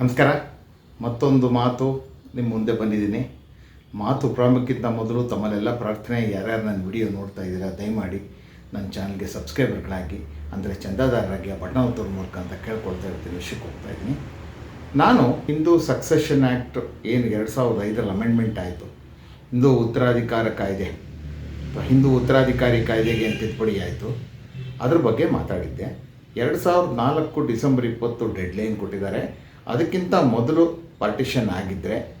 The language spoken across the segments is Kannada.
ನಮಸ್ಕಾರ. ಮತ್ತೊಂದು ಮಾತು ನಿಮ್ಮ ಮುಂದೆ ಬಂದಿದ್ದೀನಿ. ಮಾತು ಪ್ರಾರಂಭಕ್ಕಿಂತ ಮೊದಲು ತಮ್ಮಲ್ಲೆಲ್ಲ ಪ್ರಾರ್ಥನೆ, ಯಾರ್ಯಾರು ನನ್ನ ವಿಡಿಯೋ ನೋಡ್ತಾ ಇದ್ದೀರಾ, ದಯಮಾಡಿ ನನ್ನ ಚಾನಲ್ಗೆ ಸಬ್ಸ್ಕ್ರೈಬರ್ಗಳಾಗಿ, ಅಂದರೆ ಚಂದಾದಾರರಾಗಿ ಆ ಬಟನ್ ಮೂಲಕ ಅಂತ ಕೇಳ್ಕೊಳ್ತಾ ಇರ್ತೀನಿ, ವಿಷಯಕ್ಕೆ ಹೋಗ್ತಾ ಇದ್ದೀನಿ. ನಾನು ಹಿಂದೂ ಸಕ್ಸೆಷನ್ ಆ್ಯಕ್ಟ್ ಏನು ಎರಡು ಸಾವಿರದ ಐದರಲ್ಲಿ ಅಮೆಂಡ್ಮೆಂಟ್ ಆಯಿತು. ಹಿಂದೂ ಉತ್ತರಾಧಿಕಾರ ಕಾಯ್ದೆ. ಹಿಂದೂ ಉತ್ತರಾಧಿಕಾರಿ ಕಾಯ್ದೆಗೆ ಏನು ತಿದ್ದುಪಡಿ ಆಯಿತು? ಅದ್ರ ಬಗ್ಗೆ ಮಾತಾಡಿದ್ದೆ. ಎರಡು ಸಾವಿರದ ನಾಲ್ಕು ಡಿಸೆಂಬರ್ ಇಪ್ಪತ್ತು ಡೆಡ್ಲೈನ್ ಕೊಟ್ಟಿದ್ದಾರೆ. ಅದಕ್ಕಿಂತ ಮೊದಲು ಪಾರ್ಟಿಷನ್ ಆಗಿದ್ದರೆ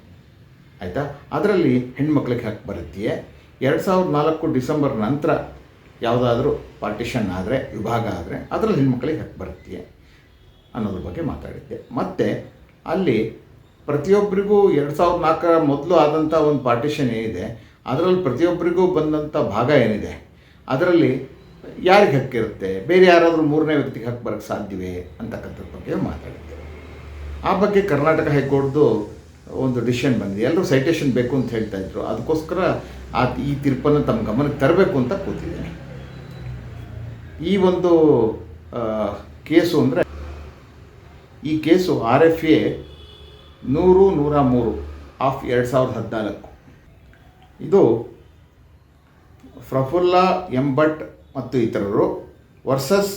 ಆಯಿತಾ? ಅದರಲ್ಲಿ ಹೆಣ್ಮಕ್ಳಿಗೆ ಹಕ್ಕು ಬರುತ್ತೆಯೇ? ಎರಡು ಸಾವಿರದ ನಾಲ್ಕು ಡಿಸೆಂಬರ್ ನಂತರ ಯಾವುದಾದ್ರೂ ಪಾರ್ಟಿಷನ್ ಆದರೆ, ವಿಭಾಗ ಆದರೆ, ಅದರಲ್ಲಿ ಹೆಣ್ಮಕ್ಳಿಗೆ ಹಕ್ಕು ಬರುತ್ತೆಯೇ? ಅನ್ನೋದ್ರ ಬಗ್ಗೆ ಮಾತಾಡಿದ್ದೆ. ಮತ್ತು ಅಲ್ಲಿ ಪ್ರತಿಯೊಬ್ಬರಿಗೂ ಎರಡು ಸಾವಿರದ ನಾಲ್ಕರ ಮೊದಲು ಆದಂಥ ಒಂದು ಪಾರ್ಟಿಷನ್ ಏನಿದೆ, ಅದರಲ್ಲಿ ಪ್ರತಿಯೊಬ್ಬರಿಗೂ ಬಂದಂಥ ಭಾಗ ಏನಿದೆ, ಅದರಲ್ಲಿ ಯಾರಿಗೆ ಹಕ್ಕಿರುತ್ತೆ ಬೇರೆ ಯಾರಾದರೂ ಮೂರನೇ ವ್ಯಕ್ತಿಗೆ ಹಕ್ಕು ಬರೋಕ್ಕೆ ಸಾಧ್ಯವೇ? ಅಂತಕ್ಕಂಥದ್ರ ಬಗ್ಗೆ ಮಾತಾಡಿದ್ದೆ. ಆ ಬಗ್ಗೆ ಕರ್ನಾಟಕ ಹೈಕೋರ್ಟ್ದು ಒಂದು ಡಿಸಿಷನ್ ಬಂದಿದೆ. ಎಲ್ಲರೂ ಸೈಟೇಷನ್ ಬೇಕು ಅಂತ ಹೇಳ್ತಾ ಇದ್ರು. ಅದಕ್ಕೋಸ್ಕರ ಆ ಈ ತೀರ್ಪನ್ನು ತಮ್ಮ ಗಮನಕ್ಕೆ ತರಬೇಕು ಅಂತ ಕೂತಿದ್ದೀನಿ. ಈ ಒಂದು ಕೇಸು ಅಂದರೆ, ಈ ಕೇಸು ಆರ್ ಎಫ್ ಎ ನೂರು, ನೂರ ಮೂರು ಆಫ್ ಎರಡು ಸಾವಿರದ ಹದಿನಾಲ್ಕು. ಇದು ಪ್ರಫುಲ್ಲ, ಎಂಬಟ್ ಮತ್ತು ಇತರರು ವರ್ಸಸ್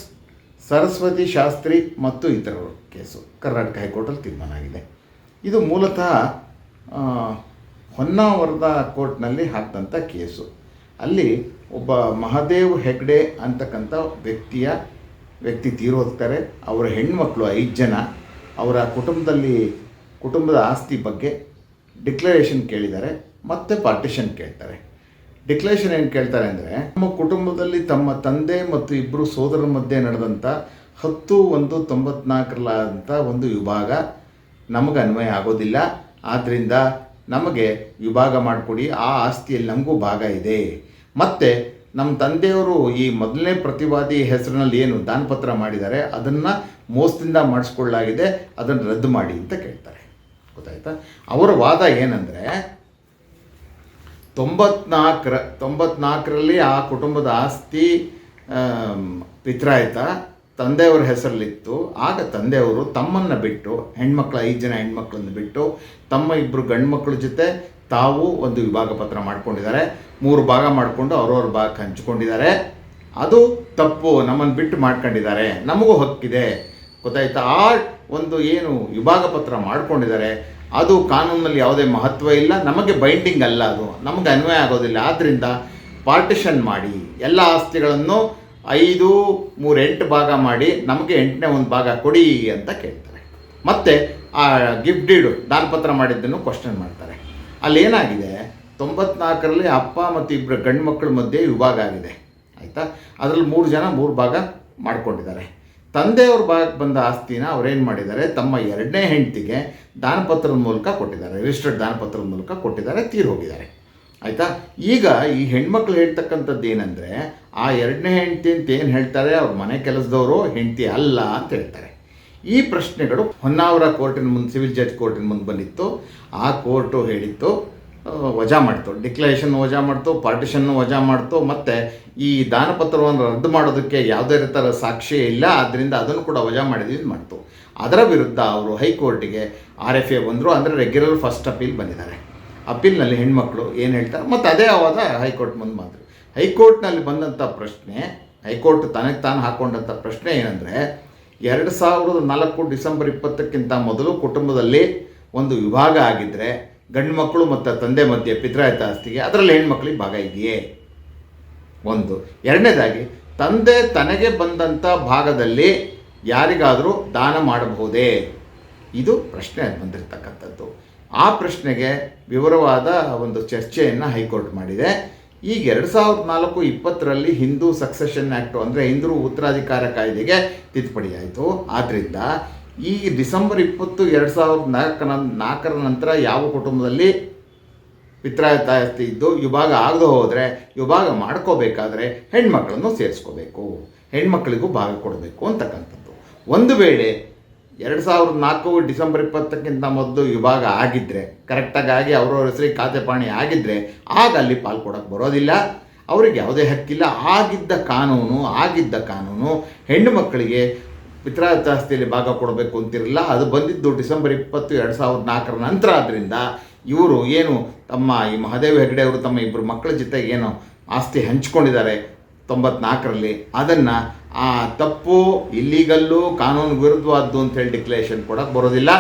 ಸರಸ್ವತಿ ಶಾಸ್ತ್ರಿ ಮತ್ತು ಇತರರು ಕೇಸು. ಕರ್ನಾಟಕ ಹೈಕೋರ್ಟಲ್ಲಿ ತೀರ್ಮಾನ ಇದು ಮೂಲತಃ ಹೊನ್ನಾವರದ ಕೋರ್ಟ್ನಲ್ಲಿ ಹಾಕಿದಂಥ ಕೇಸು. ಅಲ್ಲಿ ಒಬ್ಬ ಮಹಾದೇವ್ ಹೆಗ್ಡೆ ಅಂತಕ್ಕಂಥ ವ್ಯಕ್ತಿಯ, ವ್ಯಕ್ತಿ ತೀರೋಗ್ತಾರೆ ಅವರ ಹೆಣ್ಮಕ್ಳು ಐದು ಜನ, ಅವರ ಕುಟುಂಬದಲ್ಲಿ, ಕುಟುಂಬದ ಆಸ್ತಿ ಬಗ್ಗೆ ಡಿಕ್ಲರೇಷನ್ ಕೇಳಿದ್ದಾರೆ, ಮತ್ತು ಪಾರ್ಟಿಷನ್ ಕೇಳ್ತಾರೆ. ಡಿಕ್ಲರೇಷನ್ ಏನು ಕೇಳ್ತಾರೆ ಅಂದರೆ, ನಮ್ಮ ಕುಟುಂಬದಲ್ಲಿ ತಮ್ಮ ತಂದೆ ಮತ್ತು ಇಬ್ಬರು ಸೋದರರ ಮಧ್ಯೆ ನಡೆದಂಥ ಹತ್ತು ಒಂದು ತೊಂಬತ್ನಾಲ್ಕರಲ್ಲಾದಂಥ ಒಂದು ವಿಭಾಗ ನಮಗೆ ಅನ್ವಯ ಆಗೋದಿಲ್ಲ. ಆದ್ದರಿಂದ ನಮಗೆ ವಿಭಾಗ ಮಾಡಿಕೊಡಿ, ಆ ಆಸ್ತಿಯಲ್ಲಿ ನಮಗೂ ಭಾಗ ಇದೆ. ಮತ್ತು ನಮ್ಮ ತಂದೆಯವರು ಈ ಮೊದಲನೇ ಪ್ರತಿವಾದಿ ಹೆಸರಿನಲ್ಲಿ ಏನು ದಾನಪತ್ರ ಮಾಡಿದ್ದಾರೆ, ಅದನ್ನು ಮೋಸದಿಂದ ಮಾಡಿಸ್ಕೊಳ್ಳಾಗಿದೆ ಅದನ್ನು ರದ್ದು ಮಾಡಿ ಅಂತ ಕೇಳ್ತಾರೆ. ಗೊತ್ತಾಯ್ತಾ? ಅವರ ವಾದ ಏನಂದರೆ ತೊಂಬತ್ನಾಲ್ಕರ, ತೊಂಬತ್ನಾಲ್ಕರಲ್ಲಿ ಆ ಕುಟುಂಬದ ಆಸ್ತಿ ಪಿತ್ರಾಯ್ತ, ತಂದೆಯವರ ಹೆಸರಲ್ಲಿತ್ತು. ಆಗ ತಂದೆಯವರು ತಮ್ಮನ್ನು ಬಿಟ್ಟು, ಹೆಣ್ಮಕ್ಳು, ಐದು ಜನ ಹೆಣ್ಮಕ್ಳನ್ನು ಬಿಟ್ಟು, ತಮ್ಮ ಇಬ್ಬರು ಗಂಡು ಮಕ್ಕಳ ಜೊತೆ ತಾವು ಒಂದು ವಿಭಾಗ ಪತ್ರ ಮಾಡ್ಕೊಂಡಿದ್ದಾರೆ. ಮೂರು ಭಾಗ ಮಾಡಿಕೊಂಡು ಅವ್ರವ್ರ ಭಾಗ ಹಂಚ್ಕೊಂಡಿದ್ದಾರೆ. ಅದು ತಪ್ಪು, ನಮ್ಮನ್ನು ಬಿಟ್ಟು ಮಾಡ್ಕೊಂಡಿದ್ದಾರೆ. ನಮಗೂ ಹಕ್ಕಿದೆ. ಗೊತ್ತಾಯ್ತಾ? ಆ ಒಂದು ಏನು ವಿಭಾಗ ಪತ್ರ ಮಾಡ್ಕೊಂಡಿದ್ದಾರೆ ಅದು ಕಾನೂನಲ್ಲಿ ಯಾವುದೇ ಮಹತ್ವ ಇಲ್ಲ. ನಮಗೆ ಬೈಂಡಿಂಗ್ ಅಲ್ಲ ಅದು. ನಮಗೆ ಅನ್ವಯ ಆಗೋದಿಲ್ಲ. ಆದ್ದರಿಂದ ಪಾರ್ಟಿಷನ್ ಮಾಡಿ, ಎಲ್ಲ ಆಸ್ತಿಗಳನ್ನು ಐದು, ಮೂರು, ಎಂಟು ಭಾಗ ಮಾಡಿ, ನಮಗೆ ಎಂಟನೇ ಒಂದು ಭಾಗ ಕೊಡಿ ಅಂತ ಕೇಳ್ತಾರೆ. ಮತ್ತು ಆ ಗಿಫ್ಟ್ ಡೀಡು ದಾನಪತ್ರ ಮಾಡಿದ್ದನ್ನು ಕ್ವಶನ್ ಮಾಡ್ತಾರೆ. ಅಲ್ಲಿ ಏನಾಗಿದೆ? ತೊಂಬತ್ನಾಲ್ಕರಲ್ಲಿ ಅಪ್ಪ ಮತ್ತು ಇಬ್ಬರು ಗಂಡು ಮಕ್ಕಳ ಮಧ್ಯೆ ವಿಭಾಗ ಆಗಿದೆ. ಆಯಿತಾ? ಅದರಲ್ಲಿ ಮೂರು ಜನ ಮೂರು ಭಾಗ ಮಾಡಿಕೊಂಡಿದ್ದಾರೆ. ತಂದೆಯವ್ರ ಭಾಗಕ್ಕೆ ಬಂದ ಆಸ್ತಿನ ಅವ್ರೇನು ಮಾಡಿದ್ದಾರೆ? ತಮ್ಮ ಎರಡನೇ ಹೆಂಡತಿಗೆ ದಾನಪತ್ರದ ಮೂಲಕ ಕೊಟ್ಟಿದ್ದಾರೆ. ರಿಜಿಸ್ಟರ್ಡ್ ದಾನಪತ್ರದ ಮೂಲಕ ಕೊಟ್ಟಿದ್ದಾರೆ, ತೀರು ಹೋಗಿದ್ದಾರೆ. ಆಯಿತಾ? ಈಗ ಈ ಹೆಣ್ಮಕ್ಳು ಹೇಳ್ತಕ್ಕಂಥದ್ದು ಏನಂದರೆ, ಆ ಎರಡನೇ ಹೆಂಡತಿ ಅಂತ ಏನು ಹೇಳ್ತಾರೆ? ಅವ್ರ ಮನೆ ಕೆಲಸದವರು ಹೆಂಡತಿ ಅಲ್ಲ ಅಂತ ಹೇಳ್ತಾರೆ. ಈ ಪ್ರಶ್ನೆಗಳು ಹೊನ್ನಾವರ ಕೋರ್ಟಿನ ಮುಂದೆ ಸಿವಿಲ್ ಜಡ್ಜ್ ಕೋರ್ಟಿನ ಮುಂದೆ ಬಂದಿತ್ತು. ಆ ಕೋರ್ಟು ಹೇಳಿತ್ತು ವಜಾ ಮಾಡ್ತು. ಡಿಕ್ಲರೇಷನ್ ವಜಾ ಮಾಡ್ತು ಪಾರ್ಟಿಷನ್ನು ವಜಾ ಮಾಡ್ತು, ಮತ್ತು ಈ ದಾನಪತ್ರವನ್ನು ರದ್ದು ಮಾಡೋದಕ್ಕೆ ಯಾವುದೇ ಥರ ಸಾಕ್ಷಿ ಇಲ್ಲ. ಆದ್ದರಿಂದ ಅದನ್ನು ಕೂಡ ವಜಾ ಮಾಡಿದ್ವಿ ಮಾಡ್ತು. ಅದರ ವಿರುದ್ಧ ಅವರು ಹೈಕೋರ್ಟಿಗೆ ಆರ್ ಎಫ್ ಎ ಬಂದರು. ಅಂದರೆ ರೆಗ್ಯುಲರ್ ಫಸ್ಟ್ ಅಪೀಲ್ ಬಂದಿದ್ದಾರೆ. ಅಪೀಲ್ನಲ್ಲಿ ಹೆಣ್ಮಕ್ಳು ಏನು ಹೇಳ್ತಾರೆ? ಮತ್ತು ಅದೇ ಆವಾಗ ಹೈಕೋರ್ಟ್ ಮುಂದೆ ಬಂದರು ಹೈಕೋರ್ಟ್ನಲ್ಲಿ ಬಂದಂಥ ಪ್ರಶ್ನೆ, ಹೈಕೋರ್ಟ್ ತನಗೆ ತಾನು ಹಾಕೊಂಡಂಥ ಪ್ರಶ್ನೆ ಏನಂದರೆ, ಎರಡು ಸಾವಿರದ ನಾಲ್ಕು ಡಿಸೆಂಬರ್ ಇಪ್ಪತ್ತಕ್ಕಿಂತ ಮೊದಲು ಕುಟುಂಬದಲ್ಲಿ ಒಂದು ವಿಭಾಗ ಆಗಿದ್ದರೆ ಗಂಡು ಮಕ್ಕಳು ಮತ್ತು ತಂದೆ ಮಧ್ಯೆ ಪಿತ್ರಾಯಿತ ಆಸ್ತಿಗೆ ಅದರಲ್ಲಿ ಹೆಣ್ಮಕ್ಳಿಗೆ ಭಾಗ ಇದೆಯೇ? ಒಂದು. ಎರಡನೇದಾಗಿ, ತಂದೆ ತನಗೆ ಬಂದಂಥ ಭಾಗದಲ್ಲಿ ಯಾರಿಗಾದರೂ ದಾನ ಮಾಡಬಹುದೇ? ಇದು ಪ್ರಶ್ನೆ ಬಂದಿರತಕ್ಕಂಥದ್ದು. ಆ ಪ್ರಶ್ನೆಗೆ ವಿವರವಾದ ಒಂದು ಚರ್ಚೆಯನ್ನು ಹೈಕೋರ್ಟ್ ಮಾಡಿದೆ. ಈಗ ಎರಡು ಸಾವಿರದ ನಾಲ್ಕು ಇಪ್ಪತ್ತರಲ್ಲಿ ಹಿಂದೂ ಸಕ್ಸೆಷನ್ ಆ್ಯಕ್ಟು ಅಂದರೆ ಹಿಂದೂ ಉತ್ತರಾಧಿಕಾರ ಕಾಯ್ದೆಗೆ ತಿದ್ದುಪಡಿ ಆಯಿತು. ಆದ್ದರಿಂದ ಈ ಡಿಸೆಂಬರ್ ಇಪ್ಪತ್ತು ಎರಡು ಸಾವಿರದ ನಾಲ್ಕನ, ನಾಲ್ಕರ ನಂತರ ಯಾವ ಕುಟುಂಬದಲ್ಲಿ ಪಿತ್ರಾಯತಾಸ್ತಿ ಇದ್ದು ವಿಭಾಗ ಆಗದೆ ಹೋದರೆ ವಿಭಾಗ ಮಾಡ್ಕೋಬೇಕಾದ್ರೆ ಹೆಣ್ಮಕ್ಳನ್ನು ಸೇರಿಸ್ಕೋಬೇಕು. ಹೆಣ್ಮಕ್ಳಿಗೂ ಭಾಗ ಕೊಡಬೇಕು ಅಂತಕ್ಕಂಥದ್ದು. ಒಂದು ವೇಳೆ ಎರಡು ಸಾವಿರದ ನಾಲ್ಕು ಡಿಸೆಂಬರ್ ಇಪ್ಪತ್ತಕ್ಕಿಂತ ಮೊದಲು ವಿಭಾಗ ಆಗಿದ್ದರೆ ಕರೆಕ್ಟಾಗಿ ಅವರವರ ಹೆಸರಿಗೆ ಖಾತೆ ಪಾಣಿ ಆಗಿದ್ದರೆ ಆಗ ಅಲ್ಲಿ ಪಾಲು ಕೊಡೋಕ್ಕೆ ಬರೋದಿಲ್ಲ. ಅವ್ರಿಗೆ ಯಾವುದೇ ಹಕ್ಕಿಲ್ಲ. ಆಗಿದ್ದ ಕಾನೂನು ಆಗಿದ್ದ ಕಾನೂನು ಹೆಣ್ಣು ಮಕ್ಕಳಿಗೆ ಪಿತ್ರಾರ್ಥ ಆಸ್ತಿಯಲ್ಲಿ ಭಾಗ ಕೊಡಬೇಕು ಅಂತಿರಲಿಲ್ಲ. ಅದು ಬಂದಿದ್ದು ಡಿಸೆಂಬರ್ ಇಪ್ಪತ್ತು, ಎರಡು ಸಾವಿರದ ನಾಲ್ಕರ ನಂತರ ಆದ್ದರಿಂದ ಇವರು ಏನು ತಮ್ಮ ಈ ಮಹಾದೇವ ಹೆಗ್ಡೆ ಅವರು ತಮ್ಮ ಇಬ್ಬರು ಮಕ್ಕಳ ಜೊತೆ ಏನು ಆಸ್ತಿ ಹಂಚ್ಕೊಂಡಿದ್ದಾರೆ. ತೊಂಬತ್ನಾಲ್ಕರಲ್ಲಿ ಅದನ್ನು ಆ ತಪ್ಪು ಇಲ್ಲಿಗಲ್ಲು ಕಾನೂನು ವಿರುದ್ಧವಾದ್ದು ಅಂತೇಳಿ ಡಿಕ್ಲರೇಷನ್ ಕೊಡೋಕ್ಕೆ ಬರೋದಿಲ್ಲ.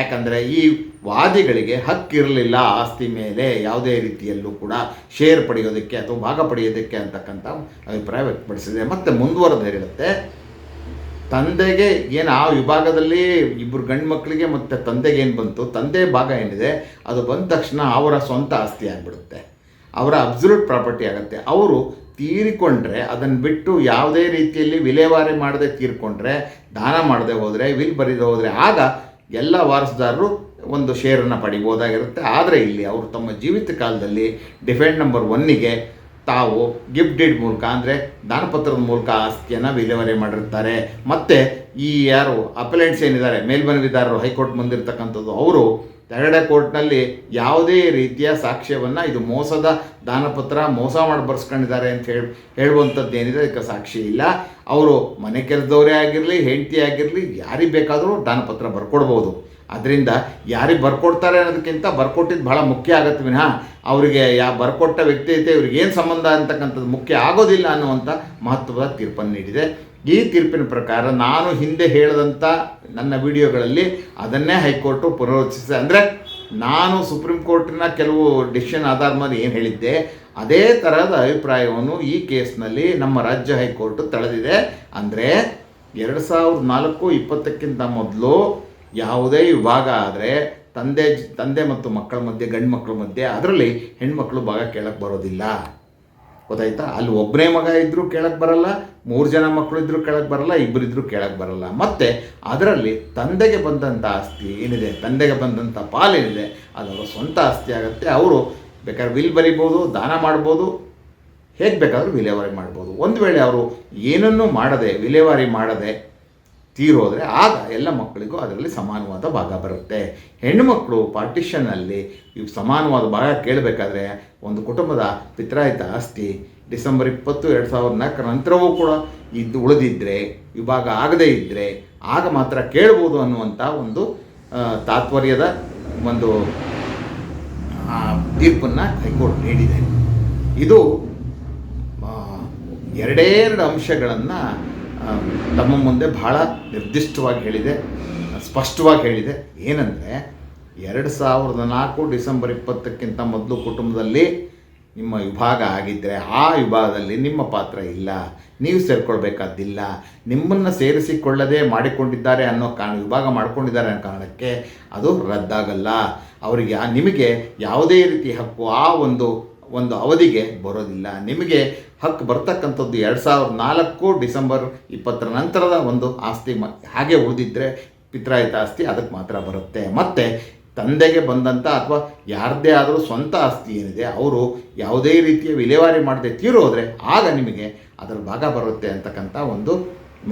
ಯಾಕಂದರೆ ಈ ವಾದಿಗಳಿಗೆ ಹಕ್ಕಿರಲಿಲ್ಲ ಆಸ್ತಿ ಮೇಲೆ ಯಾವುದೇ ರೀತಿಯಲ್ಲೂ ಕೂಡ ಶೇರ್ ಪಡೆಯೋದಕ್ಕೆ ಅಥವಾ ಭಾಗ ಪಡೆಯೋದಕ್ಕೆ ಅಂತಕ್ಕಂಥ ಅಭಿಪ್ರಾಯ ವ್ಯಕ್ತಪಡಿಸಿದೆ. ಮತ್ತು ಮುಂದುವರೆದು ಹೇಳುತ್ತೆ, ತಂದೆಗೆ ಏನು ಆ ವಿಭಾಗದಲ್ಲಿ ಇಬ್ಬರು ಗಂಡು ಮಕ್ಕಳಿಗೆ ಮತ್ತು ತಂದೆಗೆ ಏನು ಬಂತು? ತಂದೆ ಭಾಗ ಏನಿದೆ? ಅದು ಬಂದ ತಕ್ಷಣ ಅವರ ಸ್ವಂತ ಆಸ್ತಿ ಆಗಿಬಿಡುತ್ತೆ. ಅವರ ಅಬ್ಸಲ್ಯೂಟ್ ಪ್ರಾಪರ್ಟಿ ಆಗುತ್ತೆ. ಅವರು ತೀರಿಕೊಂಡ್ರೆ ಅದನ್ನು ಬಿಟ್ಟು ಯಾವುದೇ ರೀತಿಯಲ್ಲಿ ವಿಲೇವಾರಿ ಮಾಡದೆ ತೀರಿಕೊಂಡ್ರೆ, ದಾನ ಮಾಡದೆ ಹೋದರೆ, ವಿಲ್ ಬರಿದೆ ಹೋದರೆ ಆಗ ಎಲ್ಲ ವಾರಸುದಾರರು ಒಂದು ಶೇರನ್ನು ಪಡಿಬೋದಾಗಿರುತ್ತೆ ಆದರೆ ಇಲ್ಲಿ ಅವರು ತಮ್ಮ ಜೀವಿತ ಕಾಲದಲ್ಲಿ ಡಿಫೆಂಡ್ ನಂಬರ್ ಒನ್ನಿಗೆ ತಾವು ಗಿಫ್ಟ್ ಡೀಡ್ ಮೂಲಕ ಅಂದರೆ ದಾನಪತ್ರದ ಮೂಲಕ ಆಸ್ತಿಯನ್ನು ವಿಲೇವಾರಿ ಮಾಡಿರ್ತಾರೆ. ಮತ್ತು ಈ ಯಾರು ಅಪಲೆಂಟ್ಸ್ ಏನಿದ್ದಾರೆ, ಮೇಲ್ಮನವಿದಾರರು ಹೈಕೋರ್ಟ್ ಮುಂದಿರ್ತಕ್ಕಂಥದ್ದು, ಅವರು ತೆರಡೆ ಕೋರ್ಟ್ನಲ್ಲಿ ಯಾವುದೇ ರೀತಿಯ ಸಾಕ್ಷ್ಯವನ್ನು ಇದು ಮೋಸದ ದಾನಪತ್ರ ಮೋಸ ಮಾಡಿ ಬರ್ಸ್ಕೊಂಡಿದ್ದಾರೆ ಅಂತ ಹೇಳಿ ಹೇಳುವಂಥದ್ದೇನಿದೆ ಅದಕ್ಕೆ ಸಾಕ್ಷಿ ಇಲ್ಲ. ಅವರು ಮನೆ ಕೆಲಸದವರೇ ಆಗಿರಲಿ, ಹೆಂಡತಿ ಆಗಿರಲಿ, ಯಾರಿಗೆ ಬೇಕಾದರೂ ದಾನಪತ್ರ ಬರ್ಕೊಡ್ಬೋದು. ಅದರಿಂದ ಯಾರಿಗೆ ಬರ್ಕೊಡ್ತಾರೆ ಅನ್ನೋದಕ್ಕಿಂತ ಬರ್ಕೊಟ್ಟಿದ್ದು ಭಾಳ ಮುಖ್ಯ ಆಗುತ್ತೆ ವಿನಃ ಅವರಿಗೆ ಯಾ ಬರ್ಕೊಟ್ಟ ವ್ಯಕ್ತಿ ಐತೆ ಇವ್ರಿಗೆ ಏನು ಸಂಬಂಧ ಅಂತಕ್ಕಂಥದ್ದು ಮುಖ್ಯ ಆಗೋದಿಲ್ಲ ಅನ್ನುವಂಥ ಮಹತ್ವದ ತೀರ್ಪನ್ನು ನೀಡಿದೆ. ಈ ತೀರ್ಪಿನ ಪ್ರಕಾರ ನಾನು ಹಿಂದೆ ಹೇಳಿದಂಥ ನನ್ನ ವಿಡಿಯೋಗಳಲ್ಲಿ ಅದನ್ನೇ ಹೈಕೋರ್ಟು ಪುನರೋಚಿಸಿದೆ ಅಂದರೆ ನಾನು ಸುಪ್ರೀಂ ಕೋರ್ಟಿನ ಕೆಲವು ಡಿಸಿಷನ್ ಆಧಾರದ ಮೇಲೆ ಏನು ಹೇಳಿದ್ದೆ, ಅದೇ ಥರದ ಅಭಿಪ್ರಾಯವನ್ನು ಈ ಕೇಸ್ನಲ್ಲಿ ನಮ್ಮ ರಾಜ್ಯ ಹೈಕೋರ್ಟು ತಳೆದಿದೆ. ಅಂದರೆ ಎರಡು ಸಾವಿರದ ನಾಲ್ಕು ಇಪ್ಪತ್ತಕ್ಕಿಂತ ಮೊದಲು ಯಾವುದೇ ವಿಭಾಗ ಆದರೆ ತಂದೆ ತಂದೆ ಮತ್ತು ಮಕ್ಕಳ ಮಧ್ಯೆ, ಗಂಡು ಮಕ್ಕಳ ಮಧ್ಯೆ, ಅದರಲ್ಲಿ ಹೆಣ್ಮಕ್ಳು ಭಾಗ ಕೇಳಕ್ಕೆ ಬರೋದಿಲ್ಲ. ಗೊತ್ತಾಯ್ತಾ? ಅಲ್ಲಿ ಒಬ್ಬನೇ ಮಗ ಇದ್ದರೂ ಕೇಳಕ್ಕೆ ಬರಲ್ಲ, ಮೂರು ಜನ ಮಕ್ಕಳು ಇದ್ದರೂ ಕೇಳಕ್ಕೆ ಬರಲ್ಲ ಇಬ್ಬರು ಇದ್ದರೂ ಕೇಳಕ್ಕೆ ಬರಲ್ಲ. ಮತ್ತು ಅದರಲ್ಲಿ ತಂದೆಗೆ ಬಂದಂಥ ಆಸ್ತಿ ಏನಿದೆ? ತಂದೆಗೆ ಬಂದಂಥ ಪಾಲೇನಿದೆ ಅದು ಸ್ವಂತ ಆಸ್ತಿ ಆಗುತ್ತೆ. ಅವರು ಬೇಕಾದ್ರೆ ವಿಲ್ ಬರಿಬೋದು, ದಾನ ಮಾಡ್ಬೋದು, ಹೇಗೆ ಬೇಕಾದರೂ ವಿಲೇವಾರಿ ಮಾಡ್ಬೋದು. ಒಂದು ವೇಳೆ ಅವರು ಏನನ್ನೂ ಮಾಡದೆ, ವಿಲೇವಾರಿ ಮಾಡದೆ ತೀರೋದ್ರೆ ಆಗ ಎಲ್ಲ ಮಕ್ಕಳಿಗೂ ಅದರಲ್ಲಿ ಸಮಾನವಾದ ಭಾಗ ಬರುತ್ತೆ. ಹೆಣ್ಣುಮಕ್ಕಳು ಪಾರ್ಟಿಷನ್ನಲ್ಲಿ ಇವು ಸಮಾನವಾದ ಭಾಗ ಕೇಳಬೇಕಾದ್ರೆ ಒಂದು ಕುಟುಂಬದ ಪಿತ್ರಾಯಿತ ಆಸ್ತಿ ಡಿಸೆಂಬರ್ ಇಪ್ಪತ್ತು ಎರಡು ಸಾವಿರದ ನಾಲ್ಕರ ನಂತರವೂ ಕೂಡ ಇದ್ದು ಉಳಿದಿದ್ದರೆ ವಿಭಾಗ ಆಗದೇ ಇದ್ದರೆ ಆಗ ಮಾತ್ರ ಕೇಳ್ಬೋದು ಅನ್ನುವಂಥ ಒಂದು ತಾತ್ಪರ್ಯದ ಒಂದು ತೀರ್ಪನ್ನು ಹೈಕೋರ್ಟ್ ನೀಡಿದೆ. ಇದು ಎರಡೇ ಎರಡು ಅಂಶಗಳನ್ನು ತಮ್ಮ ಮುಂದೆ ಬಹಳ ನಿರ್ದಿಷ್ಟವಾಗಿ ಹೇಳಿದೆ, ಸ್ಪಷ್ಟವಾಗಿ ಹೇಳಿದೆ. ಏನಂದರೆ ಎರಡು ಸಾವಿರದ ನಾಲ್ಕು ಡಿಸೆಂಬರ್ ಇಪ್ಪತ್ತಕ್ಕಿಂತ ಮೊದಲು ಕುಟುಂಬದಲ್ಲಿ ನಿಮ್ಮ ವಿಭಾಗ ಆಗಿದ್ದರೆ ಆ ವಿಭಾಗದಲ್ಲಿ ನಿಮ್ಮ ಪಾತ್ರ ಇಲ್ಲ. ನೀವು ಸೇರಿಕೊಳ್ಬೇಕಾದ್ದಿಲ್ಲ ನಿಮ್ಮನ್ನು ಸೇರಿಸಿಕೊಳ್ಳದೆ ಮಾಡಿಕೊಂಡಿದ್ದಾರೆ ಅನ್ನೋ ಕಾರಣ, ವಿಭಾಗ ಮಾಡಿಕೊಂಡಿದ್ದಾರೆ ಅನ್ನೋ ಕಾರಣಕ್ಕೆ ಅದು ರದ್ದಾಗಲ್ಲ. ಅವರಿಗೆ ನಿಮಗೆ ಯಾವುದೇ ರೀತಿ ಹಕ್ಕು ಆ ಒಂದು ಒಂದು ಅವಧಿಗೆ ಬರೋದಿಲ್ಲ. ನಿಮಗೆ ಹಕ್ಕು ಬರ್ತಕ್ಕಂಥದ್ದು ಎರಡು ಸಾವಿರದ ನಾಲ್ಕು ಡಿಸೆಂಬರ್ ಇಪ್ಪತ್ತರ ನಂತರದ ಒಂದು ಆಸ್ತಿ ಮ, ಹಾಗೆ ಉಳಿದಿದ್ದರೆ ಪಿತ್ರಾಯಿತ ಆಸ್ತಿ ಅದಕ್ಕೆ ಮಾತ್ರ ಬರುತ್ತೆ. ಮತ್ತು ತಂದೆಗೆ ಬಂದಂಥ ಅಥವಾ ಯಾರದೇ ಆದರೂ ಸ್ವಂತ ಆಸ್ತಿ ಏನಿದೆ, ಅವರು ಯಾವುದೇ ರೀತಿಯ ವಿಲೇವಾರಿ ಮಾಡದೆ ತೀರೋದ್ರೆ ಆಗ ನಿಮಗೆ ಅದರ ಭಾಗ ಬರುತ್ತೆ ಅಂತಕ್ಕಂಥ ಒಂದು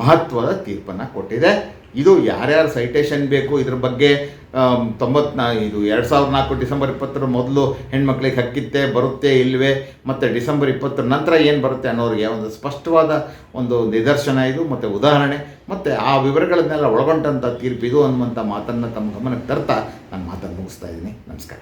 ಮಹತ್ವದ ತೀರ್ಪನ್ನು ಕೊಟ್ಟಿದೆ. ಇದು ಯಾರ್ಯಾರು ಸೈಟೇಷನ್ ಬೇಕು, ಇದ್ರ ಬಗ್ಗೆ ತೊಂಬತ್ನಾ ಇದು ಎರಡು ಸಾವಿರದ ನಾಲ್ಕು ಡಿಸೆಂಬರ್ ಇಪ್ಪತ್ತರ ಮೊದಲು ಹೆಣ್ಮಕ್ಳಿಗೆ ಹಕ್ಕಿತ್ತೆ, ಬರುತ್ತೆ ಇಲ್ಲವೇ ಮತ್ತು ಡಿಸೆಂಬರ್ ಇಪ್ಪತ್ತರ ನಂತರ ಏನು ಬರುತ್ತೆ ಅನ್ನೋರಿಗೆ ಒಂದು ಸ್ಪಷ್ಟವಾದ ಒಂದು ನಿದರ್ಶನ ಇದು, ಮತ್ತು ಉದಾಹರಣೆ, ಮತ್ತು ಆ ವಿವರಗಳನ್ನೆಲ್ಲ ಒಳಗೊಂಡಂಥ ಇದು ಅನ್ನುವಂಥ ಮಾತನ್ನು ತಮ್ಮ ಗಮನಕ್ಕೆ ತರ್ತಾ ನಾನು ಮಾತನ್ನು ಮುಗಿಸ್ತಾ ಇದ್ದೀನಿ ನಮಸ್ಕಾರ